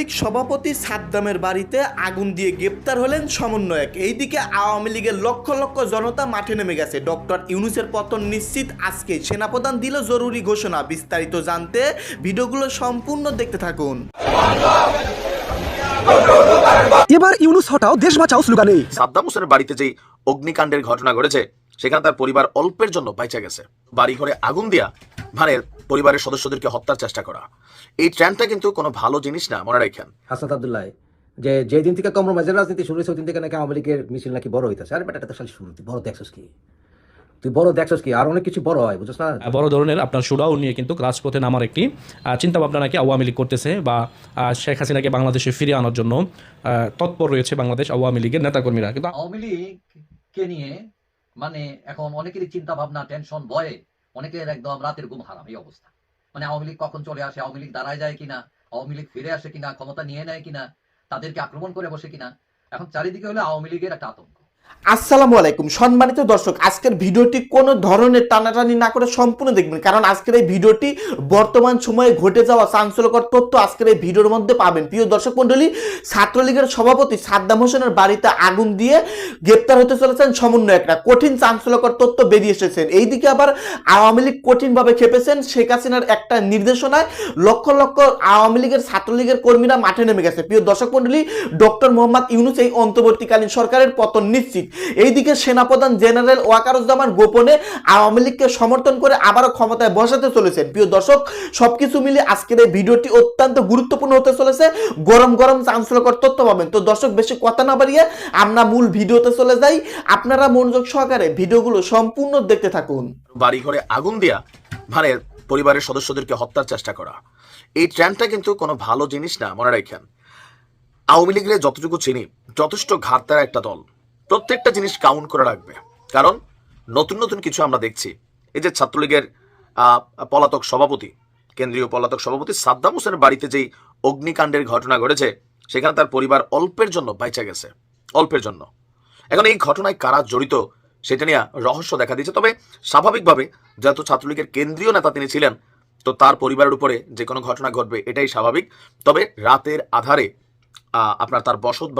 লীগ সভাপতি সাদ্দামের বাড়িতে আগুন দিয়ে গ্রেপ্তার হলেন সমন্বয়ক। এইদিকে আওয়ামী লীগের লক্ষ লক্ষ জনতা মাঠে নেমে গেছে। ডক্টর ইউনুসের পতন নিশ্চিত আজকে। সেনাপ্রধান দিল জরুরি ঘোষণা। বিস্তারিত জানতে ভিডিওগুলো সম্পূর্ণ দেখতে থাকুন। এবার ইউনুস হটাও দেশ বাঁচাও স্লোগানে। সাদ্দাম হোসেনের বাড়িতে যেই অগ্নিকাণ্ডের ঘটনা ঘটেছে সেখানে তার পরিবার অল্পের জন্য বাইচা গেছে। বাড়ি ঘরে আগুন দিয়া ভানের পরিবারের সদস্যদেরকে হত্যার চেষ্টা করা। এই ট্রেন্ডটা কিন্তু কোনো ভালো জিনিস না মনে রাখেন। হাসনাত আবদুল্লাহ যে যেদিন থেকে কম্প্রোমাইজের রাজনীতি শুরু হয়েছে ওই দিন থেকে নাকি আওয়ামী লীগের মিছিল নাকি বড় হইতেছে। আরে বেটা এটা তো খালি শুরু তুই বড় দেখছস কি? তুই বড় দেখছস কি? আর অনেক কিছু বড় হয় বুঝছ না? বড় ধরনের আপনার সুরাও নিয়ে কিন্তু রাজপথে নামার একটি চিন্তা ভাবনা নাকি আওয়ামী লীগ করতেছে বা আহ, শেখ হাসিনাকে বাংলাদেশে ফিরিয়ে আনার জন্য আহ, তৎপর রয়েছে বাংলাদেশ আওয়ামী লীগের নেতাকর্মীরা। কিন্তু আওয়ামী লীগকে নিয়ে মানে এখন অনেকেরই চিন্তা ভাবনা টেনশন ভয়ে। অনেকের একদম রাতের ঘুম হারাম, এই অবস্থা। মানে আওয়ামী লীগ কখন চলে আসে, আওয়ামী লীগ দাঁড়ায় যায় কিনা, আওয়ামী লীগ ফিরে আসে কিনা, ক্ষমতা নিয়ে নেয় কিনা, তাদেরকে আক্রমণ করে বসে কিনা। এখন চারিদিকে হলো আওয়ামী লীগের একটা আতঙ্ক। আসসালামু আলাইকুম। সম্মানিত দর্শক, আজকের ভিডিওটি কোনো ধরনের টানাটানি না করে সম্পূর্ণ দেখবেন, কারণ আজকের এই ভিডিওটি বর্তমান সময়ে ঘটে যাওয়া চাঞ্চল্যকর তথ্য আজকের এই ভিডিওর মধ্যে পাবেন। প্রিয় দর্শক মণ্ডলী, ছাত্রলীগের সভাপতি সাদ্দাম হোসেনের বাড়িতে আগুন দিয়ে গ্রেপ্তার হতে চলেছেন সমন্বয়করা। কঠিন চাঞ্চল্যকর তথ্য বেরিয়ে এসেছেন এইদিকে আবার আওয়ামী লীগ কঠিনভাবে খেপেছেন শেখ হাসিনার একটা নির্দেশনায় লক্ষ লক্ষ আওয়ামী লীগের ছাত্রলীগের কর্মীরা মাঠে নেমে গেছে। প্রিয় দর্শক মণ্ডলী, ডক্টর মোহাম্মদ ইউনুস এই অন্তর্বর্তীকালীন সরকারের পতন নিশ্চিত। এইদিকে সেনাপ্রধান জেনারেল ওয়াকারুজ্জামান গোপনে আওয়ামী লীগকে সমর্থন করে আবারও ক্ষমতায় বসাতে চলেছেন। প্রিয় দর্শক, সবকিছু মিলে আজকের এই ভিডিওটি অত্যন্ত গুরুত্বপূর্ণ হতে চলেছে। গরম গরম চাঞ্চল্যকর তথ্য পাবেন। তো দর্শক, বেশি কথা না বাড়িয়ে আমরা মূল ভিডিওতে চলে যাই। আপনারা মনোযোগ সহকারে ভিডিওগুলো সম্পূর্ণ দেখতে থাকুন। বাড়ি ঘরে আগুন দিয়া ভানের পরিবারের সদস্যদেরকে হত্যার চেষ্টা করা। এই ট্রেন্ডটা কিন্তু কোনো ভালো জিনিস না, মনে রাখেন। আওয়ামী লীগের যতটুকু চিনি, যথেষ্ট ঘাটতার একটা দল। প্রত্যেকটা জিনিস কাউন্ট করে রাখবে। কারণ নতুন নতুন কিছু আমরা দেখছি। এই যে ছাত্রলীগের পলাতক সভাপতি, কেন্দ্রীয় পলাতক সভাপতি সাদ্দাম হোসেনের বাড়িতে যেই অগ্নিকাণ্ডের ঘটনা ঘটেছে, সেখানে তার পরিবার অল্পের জন্য বাইচা গেছে। অল্পের জন্য। এখন এই ঘটনায় কারা জড়িত, সেটা নিয়ে রহস্য দেখা দিয়েছে। তবে স্বাভাবিকভাবে যেহেতু ছাত্রলীগের কেন্দ্রীয় নেতা তিনি ছিলেন, তো তার পরিবারের উপরে যে কোনো ঘটনা ঘটবে, এটাই স্বাভাবিক। তবে রাতের আধারে আপনার তার বসত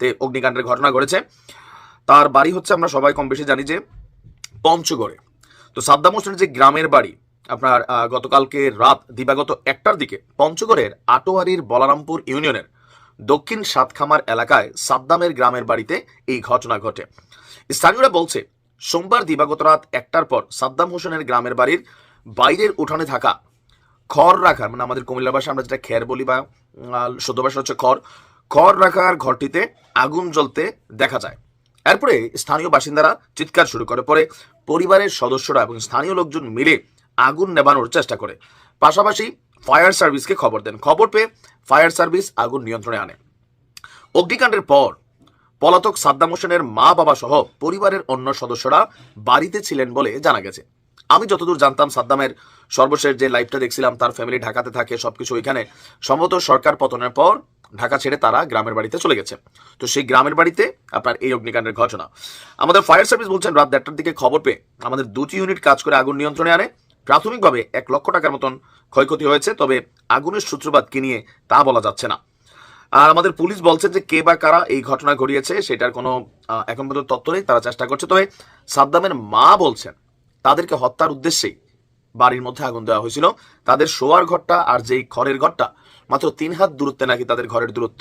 বাড়িতে অগ্নিকাণ্ডের ঘটনা ঘটেছে। তার বাড়ি হচ্ছে আমরা সবাই কম বেশি জানি যে পঞ্চগড়ে। তো সাদ্দাম হোসেনের যে গ্রামের বাড়ি, আপনার গতকালকে রাত দিবাগত একটার দিকে পঞ্চগড়ের আটোয়ারির বলারামপুর ইউনিয়নের দক্ষিণ সাতখামার এলাকায় সাদ্দামের গ্রামের বাড়িতে এই ঘটনা ঘটে। স্থানীয়রা বলছে, সোমবার দিবাগত রাত একটার পর সাদ্দাম হোসেনের গ্রামের বাড়ির বাইরের উঠানে থাকা খড় রাখার মানে আমাদের কুমিল্লা ভাষা আমরা যেটা খের বলি বা শুদ্ধ ভাষা হচ্ছে খড় খড় রাখার ঘরটিতে আগুন জ্বলতে দেখা যায়। এরপরে স্থানীয় বাসিন্দারা চিৎকার শুরু করে। পরে পরিবারের সদস্যরা এবং স্থানীয় লোকজন মিলে আগুন নেবানোর চেষ্টা করে। পাশাপাশি ফায়ার সার্ভিসকে খবর দেন। খবর পেয়ে ফায়ার সার্ভিস আগুন নিয়ন্ত্রণে আনে। অগ্নিকাণ্ডের পর পলাতক সাদ্দাম হোসেনের মা বাবা সহ পরিবারের অন্য সদস্যরা বাড়িতে ছিলেন বলে জানা গেছে। আমি যতদূর জানতাম, সাদ্দামের সর্বশেষ যে লাইফটা দেখছিলাম, তার ফ্যামিলি ঢাকাতে থাকে, সবকিছু ওইখানে। সম্ভবত সরকার পতনের পর ঢাকা ছেড়ে তারা গ্রামের বাড়িতে চলে গেছে। তো সেই গ্রামের বাড়িতে আপনার এই অগ্নিকাণ্ডের ঘটনা। আমাদের ফায়ার সার্ভিস বলছেন, রাত দেড়টার দিকে খবর পেয়ে আমাদের দুটি ইউনিট কাজ করে আগুন নিয়ন্ত্রণে আনে। প্রাথমিকভাবে এক লক্ষ টাকার মতন ক্ষয়ক্ষতি হয়েছে, তবে আগুনের সূত্রপাত কি নিয়ে তা বলা যাচ্ছে না। আর আমাদের পুলিশ বলছে যে কে বা কারা এই ঘটনা ঘটিয়েছে, সেটার কোনো এখন পর্যন্ত তথ্য নেই, তারা চেষ্টা করছে। তবে সাদ্দামের মা বলছেন, তাদেরকে হত্যার উদ্দেশ্যেই বাড়ির মধ্যে আগুন দেওয়া হয়েছিল। তাদের শোয়ার ঘরটা আর যেই ঘরের ঘরটা মাত্র তিন হাত দূরত্বে নাকি তাদের ঘরের দূরত্ব।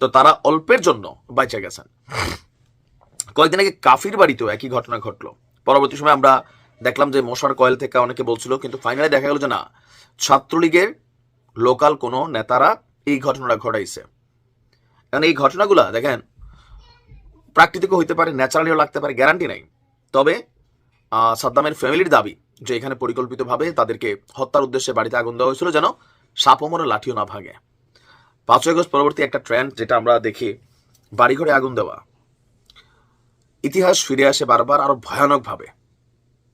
তো তারা অল্পের জন্য বাইচে গেছেন। কয়েকদিন আগে কাফির বাড়িতেও একই ঘটনা ঘটলো। পরবর্তী সময় আমরা দেখলাম যে মশার কয়েল থেকে অনেকে বলছিল, কিন্তু ফাইনালি দেখা গেল যে না, ছাত্রলীগের লোকাল কোনো নেতারা এই ঘটনাটা ঘটাইছে। কারণ এই ঘটনাগুলা, দেখেন প্রাকৃতিকও হইতে পারে, ন্যাচারালিও লাগতে পারে গ্যারান্টি নাই। তবে সাদ্দামের ফ্যামিলির দাবি যে এখানে পরিকল্পিতভাবে তাদেরকে হত্যার উদ্দেশ্যে বাড়িতে আগুন দেওয়া হয়েছিল যেন সাপমরে লাঠিও না ভাঙে পাঁচই আগস্ট পরবর্তী একটা ট্রেন্ড যেটা আমরা দেখি, বাড়িঘরে আগুন দেওয়া। ইতিহাস ফিরে আসে বারবার আরও ভয়ানকভাবে।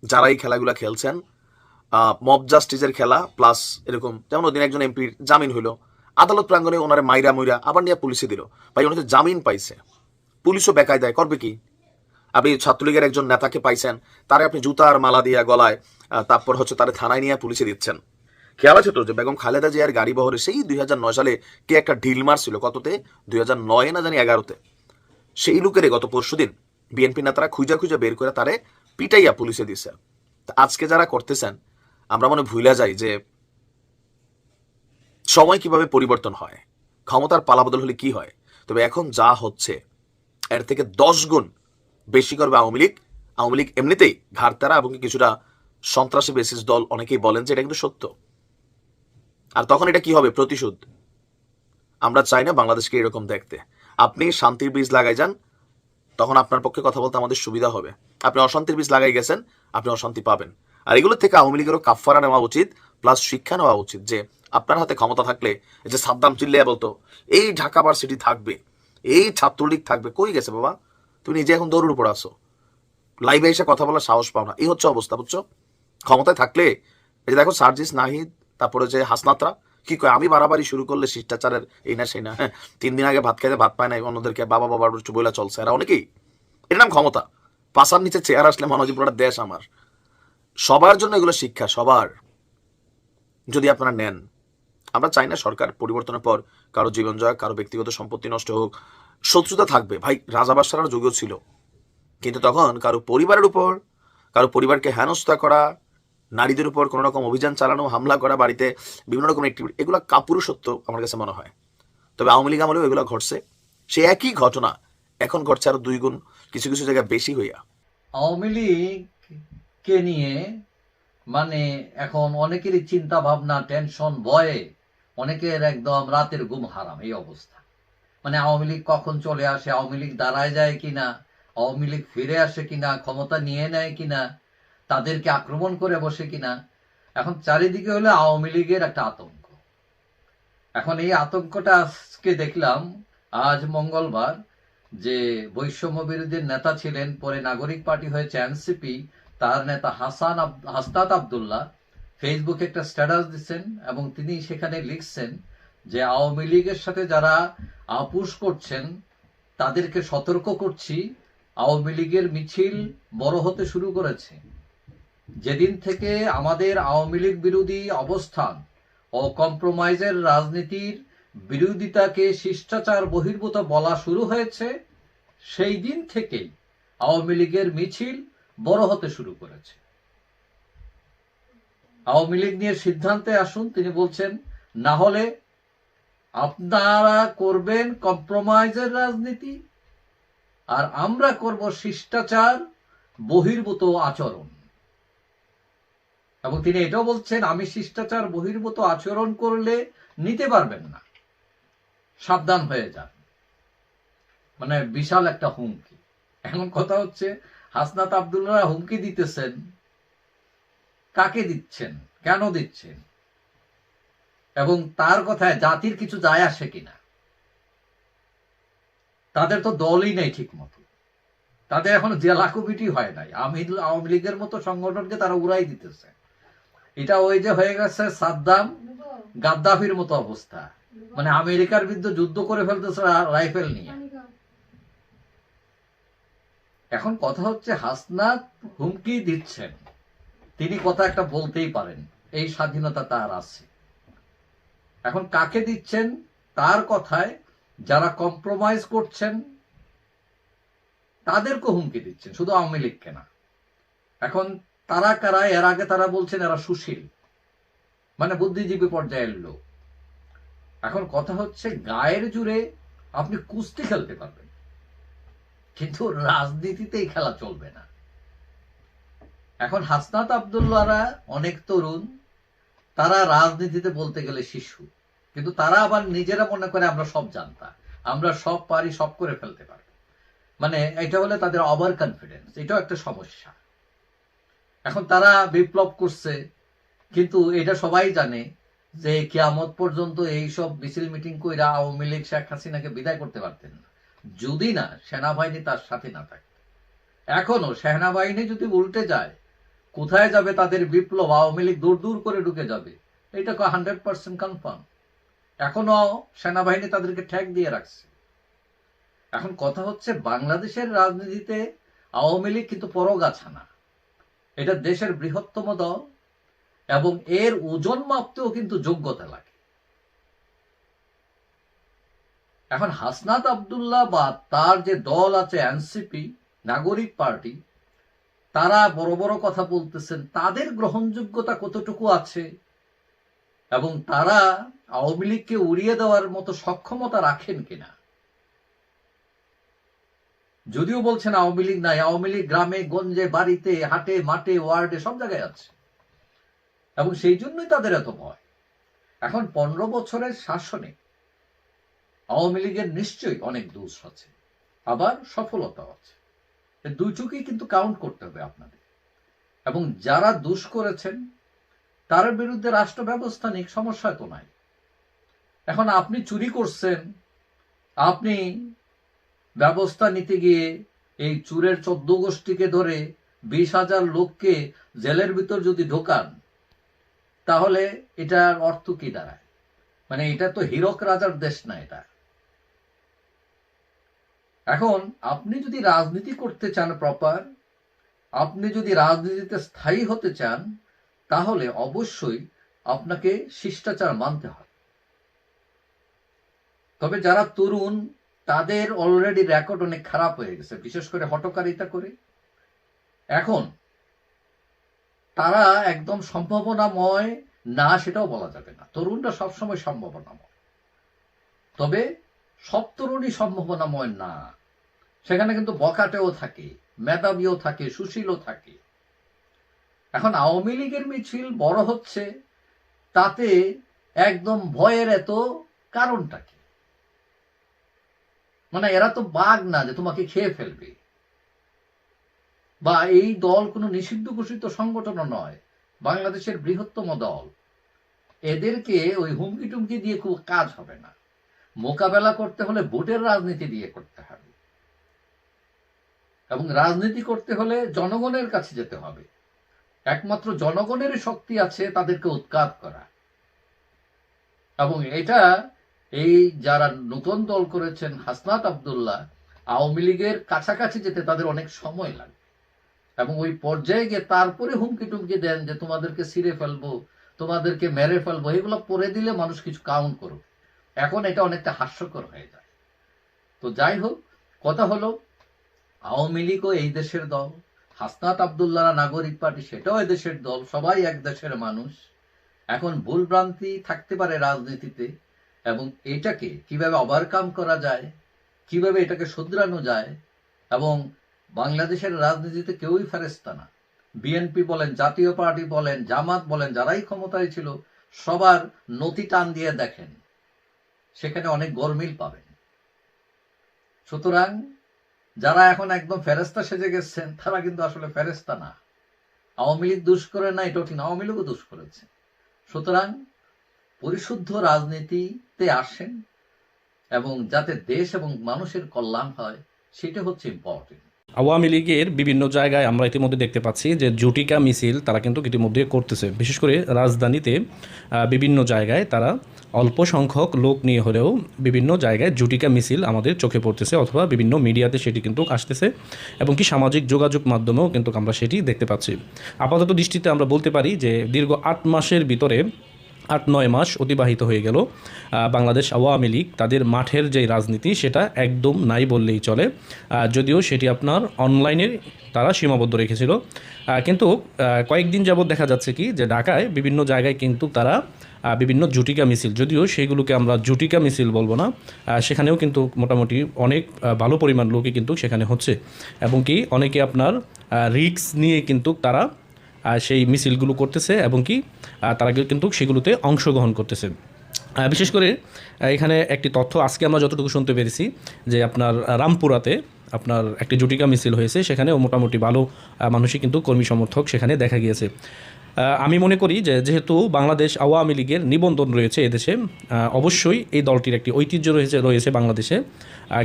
যারা এই খেলাগুলো খেলছেন মব জাস্টিসের খেলা প্লাস এরকম যেমন ওদিন একজন এমপির জামিন হইল, আদালত প্রাঙ্গণে ওনারে মাইরা মুইরা আবার নিয়ে পুলিশে দিল। ভাই ওনাকে জামিন পাইছে। পুলিশও বেকায় দেয় করবে কি? আপনি ছাত্রলীগের একজন নেতাকে পাইছেন, তারে আপনি জুতার মালা দিয়া গলায় তারপর হচ্ছে তারে থানায় নিয়ে পুলিশে দিচ্ছেন। খেয়াল আছে তো যে বেগম খালেদা জিয়ার গাড়ি বহরে সেই দুই নয় সালে কে একটা ঢিল মারছিল? কততে? দুই নয় না জানি এগারোতে। সেই লোকেরে গত পরশুদিন বিএনপি নেতারা খুঁজা খুঁজা বের করে তারে পিটাইয়া পুলিশে দিছে। আজকে যারা করতেছেন, আমরা মনে ভুলে যাই যে সময় কীভাবে পরিবর্তন হয়, ক্ষমতার পালাবদল হলে কি হয়। তবে এখন যা হচ্ছে, এর থেকে দশ গুণ বেশি করবে আওয়ামী লীগ। আওয়ামী লীগ এমনিতেই ঘাড়তারা এবং কিছুটা সন্ত্রাসী বেসিস দল অনেকেই বলেন যে এটা কিন্তু সত্য। আর তখন এটা কি হবে? প্রতিশোধ। আমরা চাই না বাংলাদেশকে এরকম দেখতে। আপনি শান্তির বীজ লাগাই যান, তখন আপনার পক্ষে কথা বলতে আমাদের সুবিধা হবে। আপনি অশান্তির বীজ লাগাই গেছেন, আপনি অশান্তি পাবেন। আর এগুলো থেকে আওয়ামী লীগেরও কাফারা নেওয়া উচিত, প্লাস শিক্ষা নেওয়া উচিত যে, আপনার হাতে ক্ষমতা থাকলে যে সাদ্দাম চিল্লিয়া বলতো, এই ঢাকা ভার্সিটি থাকবে, এই ছাত্রলীগ থাকবে, কই গেছে বাবা? তুমি নিজে এখন দৌড়ের উপর আসো লাইভে এসে কথা বলার সাহস পাও না। এই হচ্ছে অবস্থা, বুঝছ? ক্ষমতায় থাকলে, এই যে দেখো সার্জিস নাহিদ তারপরে যে হাসনাত্রা, কি কয়, আমি বাড়াবাড়ি শুরু করলে শিষ্টাচারের এই না সেই না হ্যাঁ তিন দিন আগে ভাত খাইতে ভাত পায় নাই, অন্যদেরকে বাবা বাবার বইলা চলছে এরা অনেকেই এর নাম ক্ষমতা। পাশার নিচে চেয়ার আসলে মনে হয় পুরোটা দেশ আমার। সবার জন্য এগুলো শিক্ষা, সবার। যদি আপনারা নেন। আমরা চাই না সরকার পরিবর্তনের পর কারও জীবন জয় কারও ব্যক্তিগত সম্পত্তি নষ্ট হোক। শত্রুতা থাকবে। ভাই রাজাবাসার যুগও ছিল। কিন্তু তখন কারও পরিবারের উপর, কারও পরিবারকে হেনস্থা করা নারীদের উপর কোনো রকম অভিযান চালানো, হামলা করা, বাড়িতে বিভিন্ন রকম অ্যাক্টিভিটি এগুলো কাপুরুষত্ব আমার কাছে মনে হয়। তবে আওয়ামী লীগ আমলেও এগুলো ঘটছে। সে একই ঘটনা এখন ঘটছে আরও দুই গুণ কিছু কিছু জায়গায় বেশি হইয়া। আওয়ামী লীগকে নিয়ে মানে এখন অনেকেরই চিন্তা ভাবনা টেনশন, ভয়ে অনেকের একদম রাতের ঘুম হারাম এই অবস্থা। মানে আওয়ামী লীগ কখন চলে আসে, আওয়ামী লীগ দাঁড়ায় যায় কিনা, আওয়ামী লীগ ফিরে আসে কিনা, ক্ষমতা নিয়ে নেয় কিনা তাদেরকে আক্রমণ করে বসে কিনা, এখন চারিদিকে হলো আওয়ামী লীগের একটা আতঙ্ক। এখন এই আতঙ্কটা আজকে দেখলাম, আজ মঙ্গলবার, যে বৈষম্য বিরোধীর নেতা ছিলেন, পরে নাগরিক পার্টি হয়েছে এনসিপি, তার নেতা হাসান হাসনাত আবদুল্লাহ ফেসবুকে একটা স্ট্যাটাস দিচ্ছেন এবং তিনি সেখানে লিখছেন যে আওয়ামী লীগের সাথে যারা আপুস করছেন, তাদেরকে সতর্ক করছি, আওয়ামী লীগের মিছিল বড় হতে শুরু করেছে। যেদিন থেকে আমাদের আওয়ামী লীগ বিরোধী অবস্থান ও কম্প্রোমাইজের রাজনীতির বিরোধিতাকে শিষ্টাচার বহির্ভূত বলা শুরু হয়েছে, সেই দিন থেকেই আওয়ামী লীগের মিছিল বড় হতে শুরু করেছে। আওয়ামী লীগ নিয়ে সিদ্ধান্তে আসুন, তিনি বলছেন, না হলে আপনারা করবেন কম্প্রোমাইজের রাজনীতি আর আমরা করব শিষ্টাচার বহির্ভূত আচরণ। এবং তিনি এটাও বলছেন, আমি শিষ্টাচার বহির্ভূত আচরণ করলে নিতে পারবেন না। সাবধান হয়ে যান। মানে বিশাল একটা হুমকি। এখন কথা হচ্ছে, হাসনাত আবদুল্লাহ হুমকি দিতেছেন। কাকে দিচ্ছেন? কেন দিচ্ছেন? এবং তার কথায় জাতির কিছু যায় আসে কিনা? তাদের তো দলই নেই ঠিক মতো তাদের এখন জেলা কমিটি হয় নাই। আমি আওয়ামী লীগের মতো সংগঠনকে তারা উড়াই দিতেছে। এটা ওই যে হয়ে গেছে সাদ্দাম গাদ্দাফির মতো অবস্থা। মানে আমেরিকার বিরুদ্ধে যুদ্ধ করে ফেলতেছে রাইফেল নিয়ে। এখন কথা হচ্ছে হাসনাত হুমকি দিচ্ছেন। তিনি কথা একটা বলতেই পারেন, এই স্বাধীনতা তার আছে। এখন কাকে দিচ্ছেন? তার কথায় যারা কম্প্রোমাইজ করছেন, তাদেরকে হুমকি দিচ্ছেন, শুধু আওয়ামী লীগকে না। এখন তারা কারা? এর আগে তারা বলছেন এরা সুশীল। মানে বুদ্ধিজীবী পর্যায়ের লোক। এখন কথা হচ্ছে গায়ের জুড়ে আপনি কুস্তি খেলতে পারবেন। কিন্তু রাজনীতিতে এই খেলা চলবে না। এখন হাসনাত আবদুল্লাহরা অনেক তরুণ, তারা রাজনীতিতে বলতে গেলে শিশু। কিন্তু তারা আবার নিজেরা মনে করে আমরা সব জানতাম আমরা সব পারি, সব করে ফেলতে পারি মানে এটা হলে তাদের ওভার কনফিডেন্স এটাও একটা সমস্যা। এখন তারা বিপ্লব করছে, কিন্তু এটা সবাই জানে যে কিয়ামত পর্যন্ত এই সব মিছিল মিটিং কইরা আওয়ামী লীগ, শেখ হাসিনাকে বিদায় করতে পারতেন না। যদি না, সেনাবাহিনী তার সাথে না থাকে। এখনও সেনাবাহিনী যদি উল্টে যায়, কোথায় যাবে তাদের বিপ্লব? আওয়ামী লীগ দূর দূর করে ঢুকে যাবে। এটা হান্ড্রেড পার্সেন্ট কনফার্ম। এখনও সেনাবাহিনী তাদেরকে ঠেক দিয়ে রাখছে। এখন কথা হচ্ছে, বাংলাদেশের রাজনীতিতে আওয়ামী লীগ কিন্তু পরগাছা না এটা দেশের বৃহত্তম দল এবং এর ওজন মাপতেও কিন্তু যোগ্যতা লাগে। এখন হাসনাত আবদুল্লাহ বা তার যে দল আছে এনসিপি, নাগরিক পার্টি, তারা বড় বড় কথা বলতেছেন, তাদের গ্রহণযোগ্যতা কতটুকু আছে? এবং তারা আওয়ামী লীগকে উড়িয়ে দেওয়ার মতো সক্ষমতা রাখেন কিনা? যদিও বলছেন আওয়ামী লীগ নাই, আওয়ামী লীগ গ্রামে, গঞ্জে, বাড়িতে, হাটে, মাঠে, ওয়ার্ডে সব জায়গায় আছে। এবং সেই জন্যই তাদের এত ভয়। এখন পনেরো বছরের শাসনে আওয়ামী লীগের নিশ্চয়ই অনেক দোষ আছে, আবার সফলতাও আছে। দুইটুকুই কিন্তু কাউন্ট করতে হবে আপনাদের। এবং যারা দোষ করেছেন, তার বিরুদ্ধে রাষ্ট্র ব্যবস্থা নিক, সমস্যা তো নাই। এখন আপনি চুরি করছেন, আপনি ব্যবস্থা নিতে গিয়ে এই চুরের চোদ্দ গোষ্ঠীকে ধরে বিশ হাজার লোককে জেলের ভিতর যদি ঢোকান, তাহলে এটার অর্থ কি দাঁড়ায়? মানে এটা তো হীরক রাজার দেশ না এটা। এখন আপনি যদি রাজনীতি করতে চান প্রপার আপনি যদি রাজনীতিতে স্থায়ী হতে চান, তাহলে অবশ্যই আপনাকে শিষ্টাচার মানতে হয়। তবে যারা তরুণ তাদের অলরেডি রেকর্ড অনেক খারাপ হয়ে গেছে, বিশেষ করে হটকারিতা করে। এখন তারা একদম সম্ভাবনাময় না সেটাও বলা যাবে না। তরুণরা সবসময় সম্ভাবনাময়। তবে সব তরুণই সম্ভাবনাময় না। সেখানে কিন্তু বকাটেও থাকে, মেধাবীও থাকে, সুশীলও থাকে। এখন আওয়ামী লীগের মিছিল বড় হচ্ছে, তাতে একদম ভয়ের এত কারণটা কি? মানে এরা তো বাঘ না যে তোমাকে খেয়ে ফেলবে। বা এই দল কোনো নিষিদ্ধ ঘোষিত সংগঠনও নয়, বাংলাদেশের বৃহত্তম দল। এদেরকে ওই হুমকি টুমকি দিয়ে খুব কাজ হবে না। মোকাবেলা করতে হলে ভোটের রাজনীতি দিয়ে করতে হবে। এবং রাজনীতি করতে হলে জনগণের কাছে যেতে হবে। একমাত্র জনগণের শক্তি আছে তাদেরকে উৎখাত করা। এবং এটা এই যারা নতুন দল করেছেন হাসনাত আবদুল্লাহ, আওয়ামী লীগের কাছাকাছি যেতে তাদের অনেক সময় লাগে। এবং ওই পর্যায়ে গিয়ে তারপরে হুমকি টুমকি দেন যে, তোমাদেরকে ছিঁড়ে ফেলব, তোমাদেরকে মেরে ফেলব। এগুলো পরে দিলে মানুষ কিছু কাউন্ট করবে এখন এটা অনেকটা হাস্যকর হয়ে যায়। তো যাই হোক, কথা হলো, আওয়ামী লীগও এই দেশের দল, হাসনাত আবদুল্লাহ নাগরিক পার্টি, সেটাও এই দেশের দল, সবাই এক দেশের মানুষ। এখন ভুলভ্রান্তি থাকতে পারে রাজনীতিতে এবং এটাকে কীভাবে ওভারকাম করা যায়, কীভাবে এটাকে শুধরানো যায়, এবং বাংলাদেশের রাজনীতিতে কেউই ফেরেস্তা না। বিএনপি বলেন, জাতীয় পার্টি বলেন, জামাত বলেন, যারাই ক্ষমতায় ছিল, সবার নতি টান দিয়ে দেখেন, সেখানে অনেক গরমিল পাবেন। সুতরাং যারা এখন একদম ফেরেস্তা সেজে গেছেন, তারা কিন্তু আসলে ফেরেস্তা না। আওয়ামী লীগ দুষ করে না, এটাও ঠিক আওয়ামী লীগও দুষ করেছে। সুতরাং পরিশুদ্ধ রাজনীতিতে আসেন এবং যাতে দেশ এবং মানুষের কল্যাণ হয়, সেটা হচ্ছে ইম্পর্টেন্ট আওয়ামী লীগের বিভিন্ন জায়গায় আমরা ইতিমধ্যে দেখতে পাচ্ছি যে জুটিকা মিছিল তারা কিন্তু ইতিমধ্যে করতেছে। বিশেষ করে রাজধানীতে বিভিন্ন জায়গায় তারা অল্প সংখ্যক লোক নিয়ে হলেও বিভিন্ন জায়গায় জুটিকা মিছিল আমাদের চোখে পড়তেছে অথবা বিভিন্ন মিডিয়াতে সেটি কিন্তু আসতেছে এবং কি সামাজিক যোগাযোগ মাধ্যমেও কিন্তু আমরা সেটি দেখতে পাচ্ছি। আপাতত দৃষ্টিতে আমরা বলতে পারি যে দীর্ঘ আট মাসের ভিতরে আট, নয় মাস অতিবাহিত হয়ে গেল। বাংলাদেশ আওয়ামী লীগ তাদের মাঠের যে রাজনীতি, সেটা একদম নাই বললেই চলে। যদিও সেটি আপনার অনলাইনে তারা সীমাবদ্ধ রেখেছিল। কিন্তু কয়েকদিন যাবৎ দেখা যাচ্ছে কি যে ঢাকায় বিভিন্ন জায়গায় কিন্তু তারা বিভিন্ন জুটিকা মিছিল, যদিও সেগুলোকে আমরা জুটিকা মিছিল বলব না সেখানেও কিন্তু মোটামুটি অনেক ভালো পরিমাণ লোকই কিন্তু সেখানে হচ্ছে। এবং কি অনেকে আপনার রিক্স নিয়ে কিন্তু তারা সেই মিছিলগুলো করতেছে এবং কি তারা কিন্তু সেগুলোতে অংশগ্রহণ করতেছে। বিশেষ করে এখানে একটি তথ্য, আজকে আমরা যতটুকু শুনতে পেরেছি যে আপনার রামপুরাতে আপনার একটি জুটিকা মিছিল হয়েছে, সেখানেও মোটামুটি ভালো মানুষই কিন্তু কর্মী সমর্থক সেখানে দেখা গিয়েছে। আমি মনে করি যে যেহেতু বাংলাদেশ আওয়ামী লীগের নিবন্ধন রয়েছে এদেশে অবশ্যই এই দলটির একটি ঐতিহ্য রয়েছে রয়েছে বাংলাদেশে।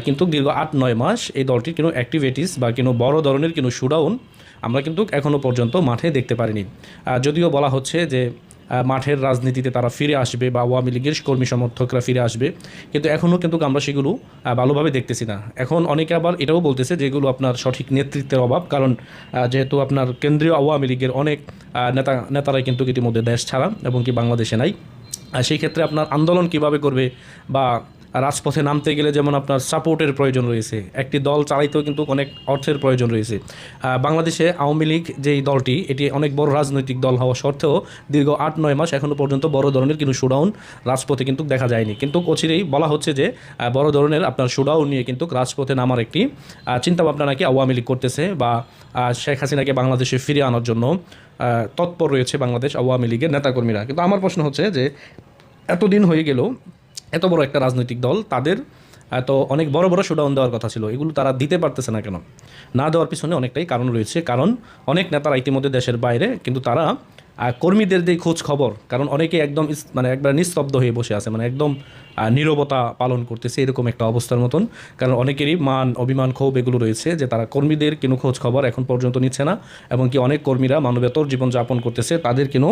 কিন্তু দীর্ঘ আট নয় মাস এই দলটির কোনো অ্যাক্টিভিটিস বা কোনো বড় ধরনের কোনো শুডাউন আমরা কিন্তু এখনও পর্যন্ত মাঠে দেখতে পারিনি। যদিও বলা হচ্ছে যে মাঠের রাজনীতিতে তারা ফিরে আসবে বা আওয়ামী লীগের কর্মী সমর্থকরা ফিরে আসবে। কিন্তু এখনও কিন্তু আমরা সেগুলো ভালোভাবে দেখতেছি না। এখন অনেকে আবার এটাও বলতেছে যেগুলো আপনার সঠিক নেতৃত্বের অভাব। কারণ যেহেতু আপনার কেন্দ্রীয় আওয়ামী লীগের অনেক নেতা, নেতারাই কিন্তু ইতিমধ্যে দেশ ছাড়া এবং কি বাংলাদেশে নাই। সেই ক্ষেত্রে আপনার আন্দোলন কীভাবে করবে বা রাজপথে নামতে গেলে যেমন আপনার সাপোর্টের প্রয়োজন রয়েছে, একটি দল চালাইতেও কিন্তু অনেক অর্থের প্রয়োজন রয়েছে। বাংলাদেশে আওয়ামী লীগ যেই দলটি, এটি অনেক বড় রাজনৈতিক দল হওয়া সত্ত্বেও দীর্ঘ আট নয় মাস এখনও পর্যন্ত বড় ধরনের কিন্তু শোডাউন রাজপথে কিন্তু দেখা যায়নি। কিন্তু অচিরেই বলা হচ্ছে যে বড় ধরনের আপনার শোডাউন নিয়ে কিন্তু রাজপথে নামার একটি চিন্তাভাবনা নাকি আওয়ামী লীগ করতেছে বা শেখ হাসিনাকে বাংলাদেশে ফিরিয়ে আনার জন্য তৎপর রয়েছে বাংলাদেশ আওয়ামী লীগের নেতাকর্মীরা। কিন্তু আমার প্রশ্ন হচ্ছে যে, এতদিন হয়ে গেল এত বড় একটা রাজনৈতিক দল, তাদের এত অনেক বড় বড় শোডাউন দেওয়ার কথা ছিল। এগুলো তারা দিতে পারতেছে না কেন? না দেওয়ার পিছনে অনেকটাই কারণ রয়েছে। কারণ অনেক নেতারা ইতিমধ্যে দেশের বাইরে, কিন্তু তারা আহ, কর্মীদের যে খোঁজ খবর কারণ অনেকে একদম মানে একবার নিস্তব্ধ হয়ে বসে আছে মানে একদম নীরবতা পালন করতেছে এরকম একটা অবস্থার মতন। কারণ অনেকেরই মান অভিমান ক্ষোভ এগুলো রয়েছে যে তারা কর্মীদের কোনো খোঁজ খবর এখন পর্যন্ত নিচ্ছে না এবং কি অনেক কর্মীরা মানবেতর জীবনযাপন করতেছে তাদের কোনো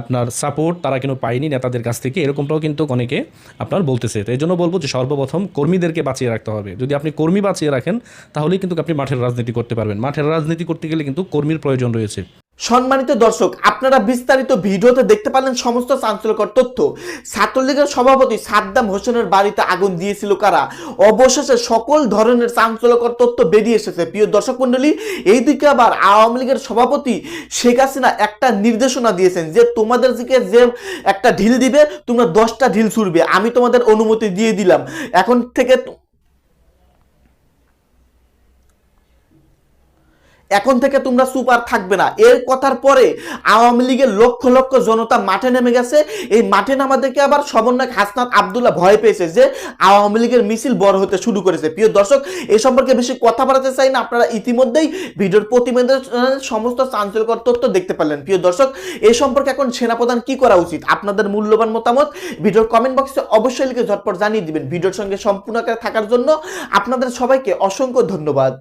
আপনার সাপোর্ট তারা কেন পায়নি নেতাদের কাছ থেকে এরকমটাও কিন্তু অনেকে আপনার বলতেছে। তো এই জন্য বলব যে সর্বপ্রথম কর্মীদেরকে বাঁচিয়ে রাখতে হবে। যদি আপনি কর্মী বাঁচিয়ে রাখেন তাহলেই কিন্তু আপনি মাঠের রাজনীতি করতে পারবেন। মাঠের রাজনীতি করতে গেলে কিন্তু কর্মীর প্রয়োজন রয়েছে। সম্মানিত দর্শক, আপনারা বিস্তারিত ভিডিওতে দেখতে পারলেন সমস্ত চাঞ্চল্যকর তথ্য। ছাত্রলীগের সভাপতি সাদ্দাম হোসেনের বাড়িতে আগুন দিয়েছিল কারা? অবশেষে সকল ধরনের চাঞ্চল্যকর তথ্য বেরিয়ে এসেছে। প্রিয় দর্শক মন্ডলী এইদিকে আবার আওয়ামী লীগের সভাপতি শেখ হাসিনা একটা নির্দেশনা দিয়েছেন যে তোমাদের দিকে যে একটা ঢিল দিবে, তোমরা দশটা ঢিল ছুড়বে। আমি তোমাদের অনুমতি দিয়ে দিলাম। এখন থেকে এখন থেকে তোমরা সুপার থাকবে না। এর কথার পরে আওয়ামী লীগের লক্ষ লক্ষ জনতা মাঠে নেমে গেছে। এই মাঠে নামা দেখে আবার সমন্বয়ক হাসনাত আবদুল্লাহ ভয় পেয়েছে যে আওয়ামী লীগের মিছিল বড় হতে শুরু করেছে। প্রিয় দর্শক, এ সম্পর্কে বেশি কথা বাড়াতে চাই না। আপনারা ইতিমধ্যেই ভিডিওর প্রতিবেদনের সমস্ত চাঞ্চল্যকর তথ্য দেখতে পারলেন প্রিয় দর্শক এই সম্পর্কে এখন সেনাপ্রধান কি করা উচিত? আপনাদের মূল্যবান মতামত ভিডিওর কমেন্ট বক্সে অবশ্যই লিখে ঝটপট জানিয়ে দিবেন। ভিডিওর সঙ্গে সম্পূর্ণ থাকার জন্য আপনাদের সবাইকে অসংখ্য ধন্যবাদ।